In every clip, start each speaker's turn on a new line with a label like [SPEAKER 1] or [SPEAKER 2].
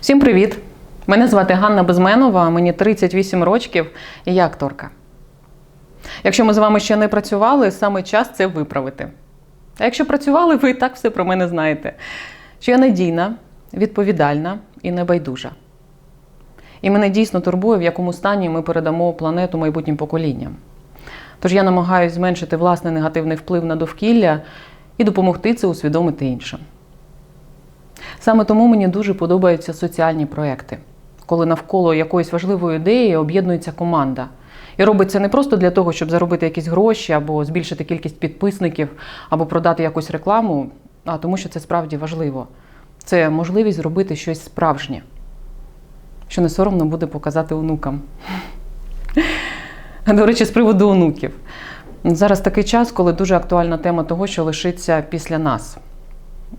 [SPEAKER 1] Всім привіт! Мене звати Ганна Безменова, мені 38 років і я акторка. Якщо ми з вами ще не працювали, саме час це виправити. А якщо працювали, ви і так все про мене знаєте. Що я надійна, відповідальна і небайдужа. І мене дійсно турбує, в якому стані ми передамо планету майбутнім поколінням. Тож я намагаюся зменшити власний негативний вплив на довкілля і допомогти це усвідомити іншим. Саме тому мені дуже подобаються соціальні проекти, коли навколо якоїсь важливої ідеї об'єднується команда. І робить це не просто для того, щоб заробити якісь гроші або збільшити кількість підписників, або продати якусь рекламу, а тому, що це справді важливо. Це можливість зробити щось справжнє, що не соромно буде показати онукам. До речі, з приводу онуків. Зараз такий час, коли дуже актуальна тема того, що лишиться після нас.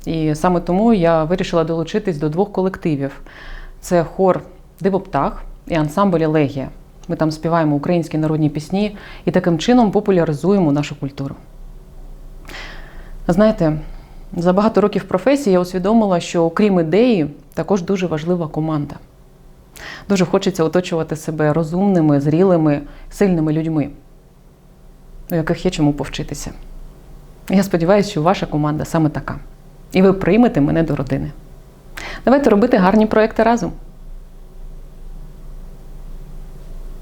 [SPEAKER 1] І саме тому я вирішила долучитись до двох колективів: це хор Дивоптах і ансамбль Елегія. Ми там співаємо українські народні пісні і таким чином популяризуємо нашу культуру. Знаєте, за багато років професії я усвідомила, що окрім ідеї, також дуже важлива команда. Дуже хочеться оточувати себе розумними, зрілими, сильними людьми, у яких є чому повчитися. Я сподіваюся, що ваша команда саме така. І ви приймете мене до родини. Давайте робити гарні проекти разом.